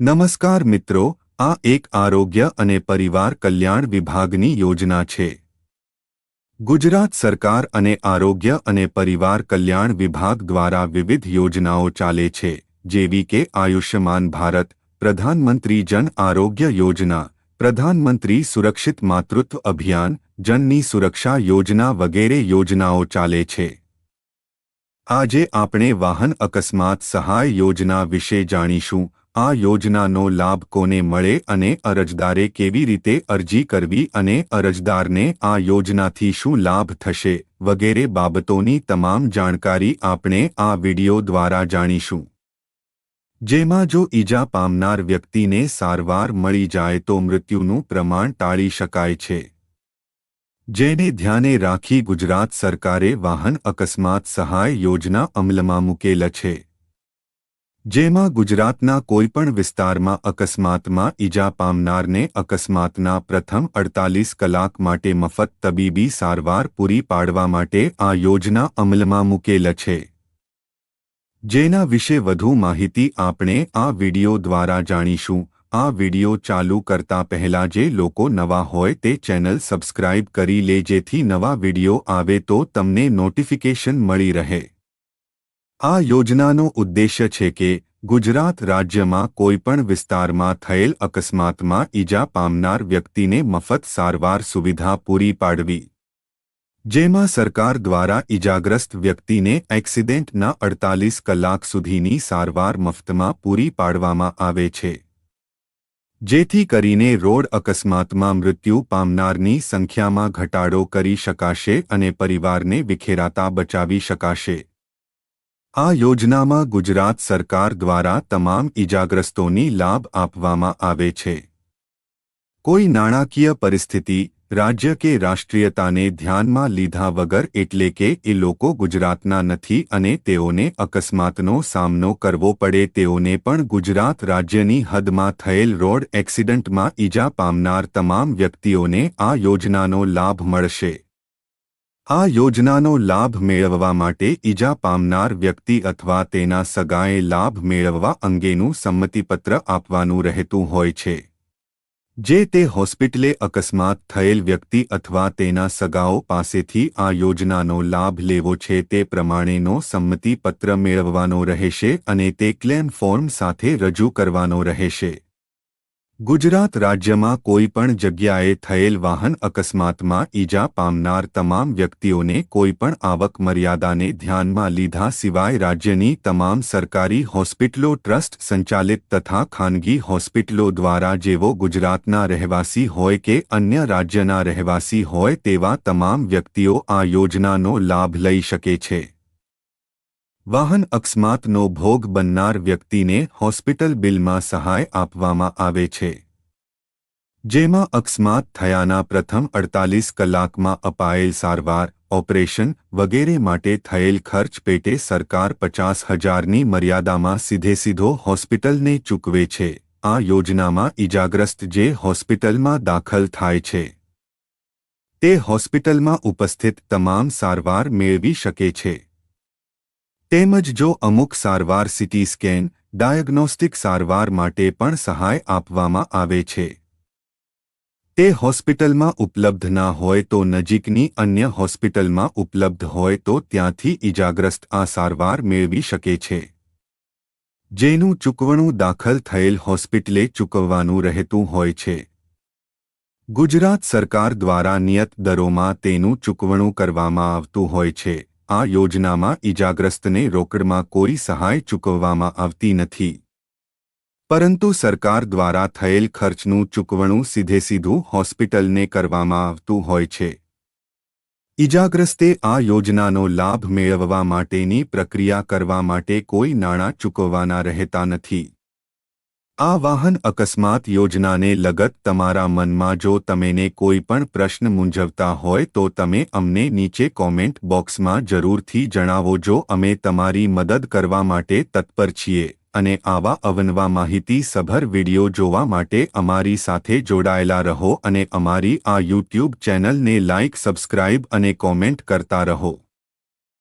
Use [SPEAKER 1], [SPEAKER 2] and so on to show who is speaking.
[SPEAKER 1] નમસ્કાર મિત્રો, આ એક આરોગ્ય અને પરિવાર કલ્યાણ વિભાગની યોજના છે. ગુજરાત સરકાર અને આરોગ્ય અને પરિવાર કલ્યાણ વિભાગ દ્વારા વિવિધ યોજનાઓ ચાલે છે, જેવી કે આયુષ્યમાન ભારત, પ્રધાનમંત્રી જન આરોગ્ય યોજના, પ્રધાનમંત્રી સુરક્ષિત માતૃત્વ અભિયાન, જનની સુરક્ષા યોજના વગેરે યોજનાઓ ચાલે છે. આજે આપણે વાહન અકસ્માત સહાય યોજના વિશે જાણીશું આ યોજનાનો લાભ કોને મળે અને અરજદારે કેવી રીતે અરજી કરવી અને અરજદારને આ યોજનાથી શું લાભ થશે વગેરે બાબતોની તમામ જાણકારી આપણે આ વિડિયો દ્વારા જાણીશું. જેમાં જો ઈજા પામનાર વ્યક્તિને સારવાર મળી જાય તો મૃત્યુનું પ્રમાણ ટાળી શકાય છે. જેને ધ્યાને રાખી ગુજરાત સરકારે વાહન અકસ્માત સહાય યોજના અમલમાં મૂકેલ છે. જેમાં ગુજરાતના કોઈપણ વિસ્તારમાં અકસ્માતમાં ઈજા પામનારને અકસ્માતના પ્રથમ અડતાલીસ કલાક માટે મફત તબીબી સારવાર પૂરી પાડવા માટે આ યોજના અમલમાં મૂકેલ છે. જેના વિશે વધુ માહિતી આપણે આ વિડિયો દ્વારા જાણીશું. આ વિડિયો ચાલુ કરતા પહેલા જે લોકો નવા હોય તે ચેનલ સબસ્ક્રાઇબ કરી લે જેથી નવા વિડિયો આવે તો તમને નોટિફિકેશન મળી રહે. આ યોજનાનો ઉદ્દેશ્ય છે કે ગુજરાત રાજ્યમાં કોઈપણ વિસ્તારમાં થયેલ અકસ્માતમાં ઈજા પામનાર વ્યક્તિને મફત સારવાર સુવિધા પૂરી પાડવી. જેમાં સરકાર દ્વારા ઈજાગ્રસ્ત વ્યક્તિને એક્સિડેન્ટના અડતાલીસ કલાક સુધીની સારવાર મફતમાં પૂરી પાડવામાં આવે છે. જેથી કરીને રોડ અકસ્માતમાં મૃત્યુ પામનારની સંખ્યામાં ઘટાડો કરી શકાશે અને પરિવારને વિખેરાતા બચાવી શકાશે. આ યોજનામાં ગુજરાત સરકાર દ્વારા તમામ ઇજાગ્રસ્તોની લાભ આપવામાં આવે છે. કોઈ નાણાકીય પરિસ્થિતિ, રાજ્ય કે રાષ્ટ્રીયતાને ધ્યાનમાં લીધા વગર એટલે કે એ લોકો ગુજરાતના નથી અને તેઓને અકસ્માતનો સામનો કરવો પડે તેઓને પણ ગુજરાત રાજ્યની હદમાં થયેલ રોડ એક્સિડન્ટમાં ઈજા પામનાર તમામ વ્યક્તિઓને આ યોજનાનો લાભ મળશે. આ યોજનાનો લાભ મેળવવા માટે ઈજા પામનાર વ્યક્તિ અથવા તેના સગાએ લાભ મેળવવા અંગેનું સંમતિપત્ર આપવાનું રહેતું હોય છે. જે તે હોસ્પિટલે અકસ્માત થયેલ વ્યક્તિ અથવા તેના સગાઓ પાસેથી આ યોજનાનો લાભ લેવો છે તે પ્રમાણેનો સંમતિપત્ર મેળવવાનો રહેશે અને તે ક્લેમ ફોર્મ સાથે રજૂ કરવાનો રહેશે. ગુજરાત રાજ્યમાં કોઈ પણ જગ્યાએ થયેલ વાહન અકસ્માતમાં ઈજા પામનાર તમામ વ્યક્તિઓને કોઈપણ આવક મર્યાદાને ધ્યાનમાં લીધા સિવાય રાજ્યની તમામ સરકારી હોસ્પિટલો ટ્રસ્ટ સંચાલિત તથા ખાનગી હોસ્પિટલો દ્વારા જેવો ગુજરાતના રહેવાસી હોય કે અન્ય રાજ્યના રહેવાસી હોય તેવા તમામ વ્યક્તિઓ આ યોજનાનો લાભ લઈ શકે છે. વાહન અકસ્માતનો ભોગ બનનાર વ્યક્તિને હોસ્પિટલ બિલમાં સહાય આપવામાં આવે છે. જેમાં અકસ્માત થયાના પ્રથમ અડતાલીસ કલાકમાં અપાયેલ સારવાર, ઓપરેશન વગેરે માટે થયેલ ખર્ચ પેટે સરકાર પચાસ હજારની મર્યાદામાં સીધે સીધો હોસ્પિટલને ચૂકવે છે. આ યોજનામાં ઇજાગ્રસ્ત જે હોસ્પિટલમાં દાખલ થાય છે, તે હોસ્પિટલમાં ઉપસ્થિત તમામ સારવાર મેળવી શકે છે. તેમજ જો અમુક સારવાર સીટી સ્કેન, ડાયગ્નોસ્ટિક સારવાર માટે પણ સહાય આપવામાં આવે છે. તે હોસ્પિટલમાં ઉપલબ્ધ ના હોય તો નજીકની અન્ય હોસ્પિટલમાં ઉપલબ્ધ હોય તો ત્યાંથી ઇજાગ્રસ્ત આ સારવાર મેળવી શકે છે. જેનું ચૂકવણું દાખલ થયેલ હોસ્પિટલે ચૂકવવાનું રહેતું હોય છે. ગુજરાત સરકાર દ્વારા નિયત દરોમાં તેનું ચૂકવણું કરવામાં આવતું હોય છે. આ યોજનામાં ઇજાગ્રસ્તને રોકડમાં કોઈ સહાય ચૂકવવામાં આવતી નથી. પરંતુ સરકાર દ્વારા થયેલ ખર્ચનું ચૂકવણું સીધે સીધું હોસ્પિટલને કરવામાં આવતું હોય છે. ઇજાગ્રસ્તે આ યોજનાનો લાભ મેળવવા માટેની પ્રક્રિયા કરવા માટે કોઈ નાણાં ચૂકવવાના રહેતા નથી. આ વાહન અકસ્માત યોજનાને લગત તમારા મનમાં જો તમેને કોઈ પણ પ્રશ્ન મૂંઝવતા હોય તો તમે અમને નીચે કોમેન્ટ બોક્સમાં જરૂરથી જણાવો જો અમે તમારી મદદ કરવા માટે તત્પર છીએ અને આવા અવનવા માહિતી સભર વિડિયો જોવા માટે અમારી સાથે જોડાયેલા રહો અને અમારી આ યુટ્યુબ ચેનલને લાઇક સબસ્ક્રાઇબ અને કોમેન્ટ કરતા રહો.